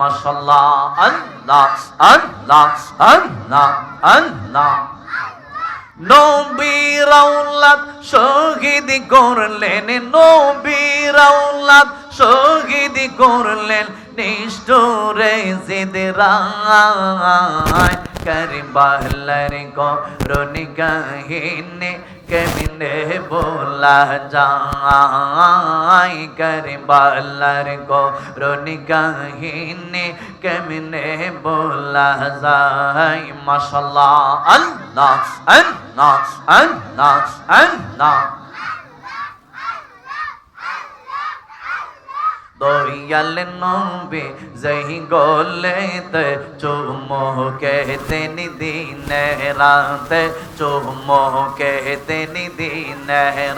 মাশাল্লাহ আল্লাহ আল্লাহ আল্লাহ আল্লাহ। নবীর আওলাদ শহীদ করলেন নবীর আওলাদ শহীদ করলেন। নিষ্ঠুরে জিদ রায়। করবালার করুণি কাহিনী কেমনে বলা যায়। করবালার করুণি কাহিনী কেমনে বলা যায়। মাশাল্লাহ, আল্লাহ আল্লাহ আল্লাহ আল্লাহ। দয়াল নবে জহি গোলেতে চুমুকে তেনি দিন রাতে, চুমুকে তেনি দিন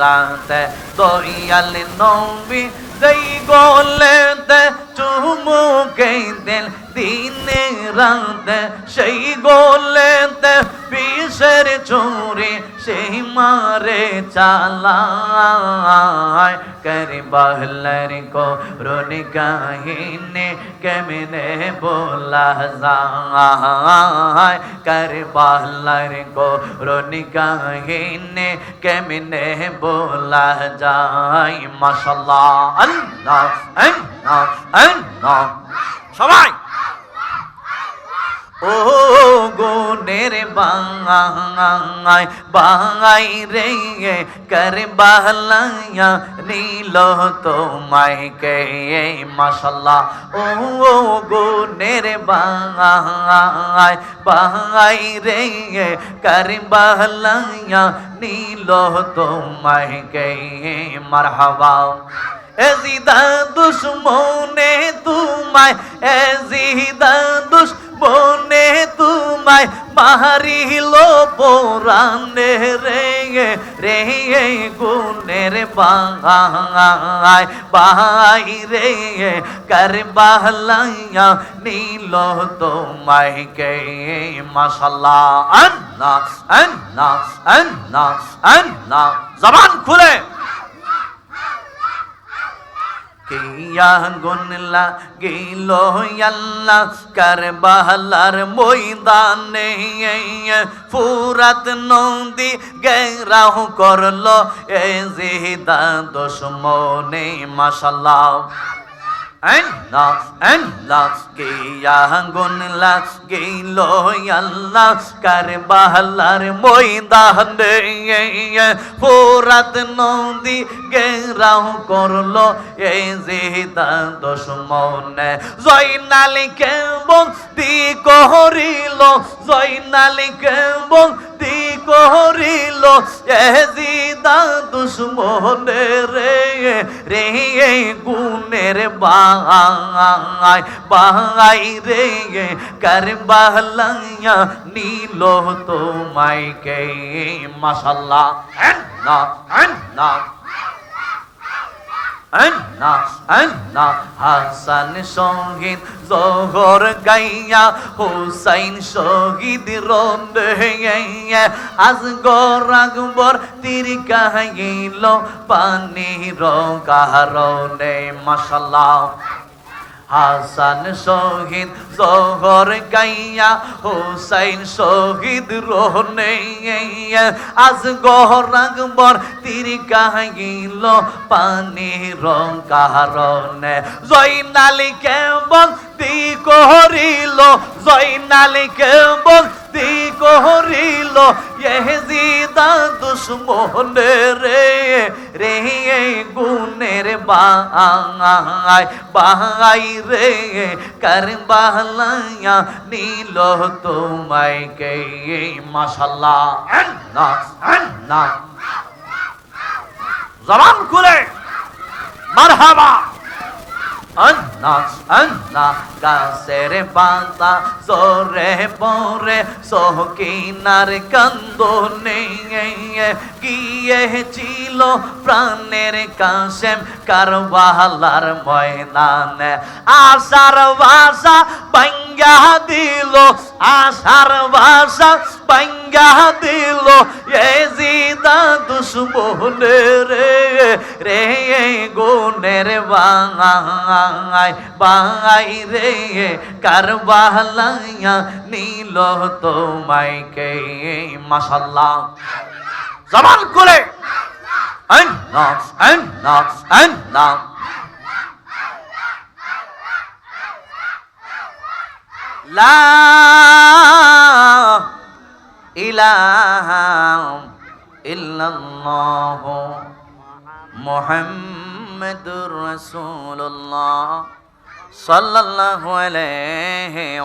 রাতে। দয়াল নবে জহি গোলেতে চুমুকে দিন দিনে রাতে, সেই গোলেতে পুলিশের চোরে সেই মারে চালায়? করে বাহলার কো রোন কাহিনে কেমনে বোলা যায়? করে বাহলার কো রোন কাহিনে কেমনে বোলা যায়? মাশাল্লাহ, আল্লাহ আল্লাহ আল্লাহ। সবাই! ও গুনের বাঙাই বাঙাই রে কর বাহলায়া নীল তোমায় কে? মাশাল্লাহ ও গুনের বাঙাই বাঙাই রে কর বাহলায়া নীল তোমায় কে? মারহাবা। এজিদা দুশ্মনে তোমায় এজিদা দুশ্মনে তোমায় মারিল পোরানে রে রে গুনের বাঙাই বাই রে করবালাইয়া নীল তোমায় কে? মাশাল্লাহ, আল্লাহ আল্লাহ আল্লাহ আল্লাহ। জবান খুলে। কিয়া গিল আল্লাহ কারবালার ময়দানে ফুরাত নদী গেরাহ করল এ জিদা দুশ্মনে মাশাল্লাহ। আল্লাহ আল্লাহ কিয়া গুনলা গিল আল্লাহ কারবালার ময়দানে ফোরাত নদী গেরাও করল এই জিদা দুশ্মনে জয়নালি কেবল দি করিল জয়নালি কেবল দি করিল এ দুশ্মনে রে রে গুনের বাই বাই রে করবালাইয়া নীল তোমায় কে মাশাল্লাহ। না না। আন্না আন্না, হাসান সংগীত জহর গাইয়া, হুসাইন শহীদ রন্দে আজ গর আকবর তীর কাহিল পানি হাসান শহীদ, জোহর গাইয়া, হুসাইন শহীদ, রোহনে আজ গহর আকবর তীর কাহিল পানি রং কারণে। জয়নালি কেবল দি করিল জয়নালি কেবল দি করিল এহজিদা দুশ্মনে রে রে গুনের বাঙাই বাঙাই রে, করবালায়া নীল তোমায় কে, মাশাল্লাহ না না জবান খুলে, মারহাবা। আন্না আন্না গাছের পাতা জোরে পরে সহকিনার কান্দনে গিয়েছিল প্রাণের কাশেম কারবালার ময়দানে আশার ভাষা বাইঙ্গা দিল আশার ভাষা বাইঙ্গা দিল এ জিদা দুশ্মনে রে রে গুনের বাঙাই বাঙাই রে, কারবালাইয়া নীল তোমায় কে, মাশাল্লাহ। জবান করে। লা ইলাহা ইল্লাল্লাহ মুহাম্মাদুর সাল্লাল্লাহু আলাইহি